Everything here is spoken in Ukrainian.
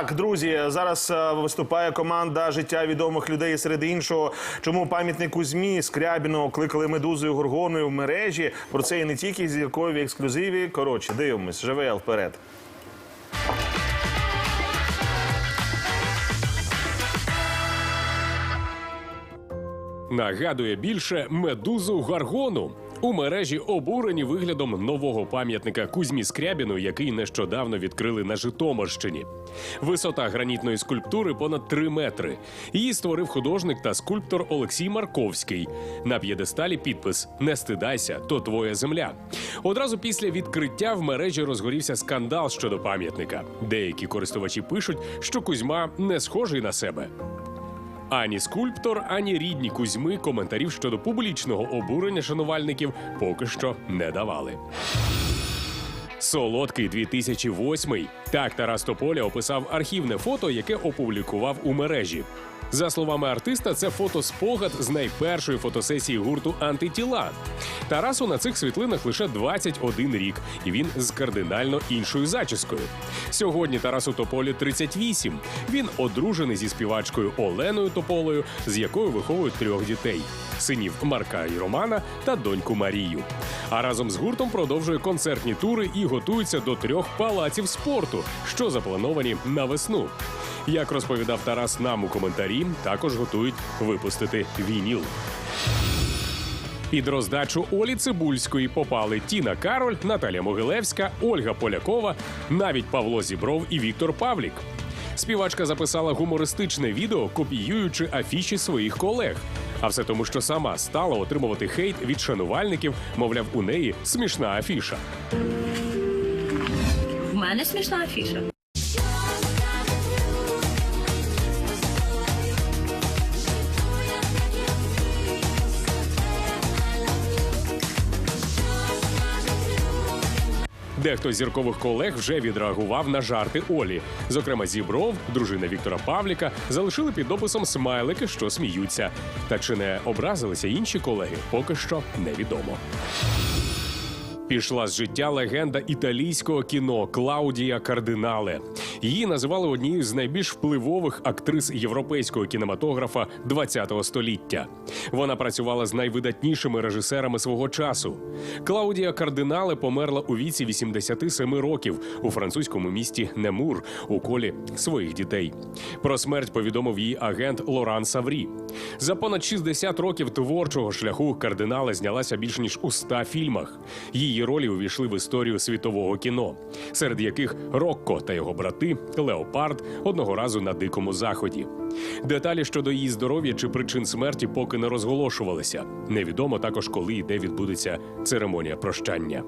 Так, друзі, зараз е, виступає команда життя відомих людей серед іншого. Чому пам'ятнику ЗМІ Скрябіну кликали медузою горгоною в мережі? Про це і не тільки зіркові ексклюзиві. Коротше, дивимось. ЖВЛ вперед. Нагадує більше медузу Гаргону. У мережі обурені виглядом нового пам'ятника Кузьмі Скрябіну, який нещодавно відкрили на Житомирщині. Висота гранітної скульптури понад 3 метри. Її створив художник та скульптор Олексій Марковський. На п'єдесталі підпис Не стидайся, то твоя земля. Одразу після відкриття в мережі розгорівся скандал щодо пам'ятника. Деякі користувачі пишуть, що Кузьма не схожий на себе. Ані скульптор, ані рідні Кузьми коментарів щодо публічного обурення шанувальників поки що не давали. Солодкий 2008. Так Тарас Тополя описав архівне фото, яке опублікував у мережі. За словами артиста, це фотоспогад з найпершої фотосесії гурту Антитіла. Тарасу на цих світлинах лише 21 рік, і він з кардинально іншою зачіскою. Сьогодні Тарасу Тополі 38. Він одружений зі співачкою Оленою Тополею, з якою виховують трьох дітей: синів Марка і Романа та доньку Марію. А разом з гуртом продовжує концертні тури і готується до трьох палаців спорту, що заплановані на весну. Як розповідав Тарас нам у коментарі, також готують випустити вініл. Під роздачу Олі Цибульської попали Тіна Кароль, Наталя Могилевська, Ольга Полякова, навіть Павло Зібров і Віктор Павлік. Співачка записала гумористичне відео, копіюючи афіші своїх колег. А все тому, що сама стала отримувати хейт від шанувальників, мовляв, у неї смішна афіша. В смішна афіша. Дехто з зіркових колег вже відреагував на жарти Олі. Зокрема, Зібров, дружина Віктора Павліка, залишили під дописом смайлики, що сміються. Та чи не образилися інші колеги, поки що невідомо. Пішла з життя легенда італійського кіно Клаудія Кардинале. Її називали однією з найбільш впливових актрис європейського кінематографа ХХ століття. Вона працювала з найвидатнішими режисерами свого часу. Клаудія Кардинале померла у віці 87 років у французькому місті Немур у колі своїх дітей. Про смерть повідомив її агент Лоран Саврі. За понад 60 років творчого шляху кардинале знялася більш ніж у 100 фільмах. Її ролі увійшли в історію світового кіно, серед яких Рокко та його брати, Леопард одного разу на дикому заході. Деталі щодо її здоров'я чи причин смерті поки не розголошувалися. Невідомо також, коли і де відбудеться церемонія прощання.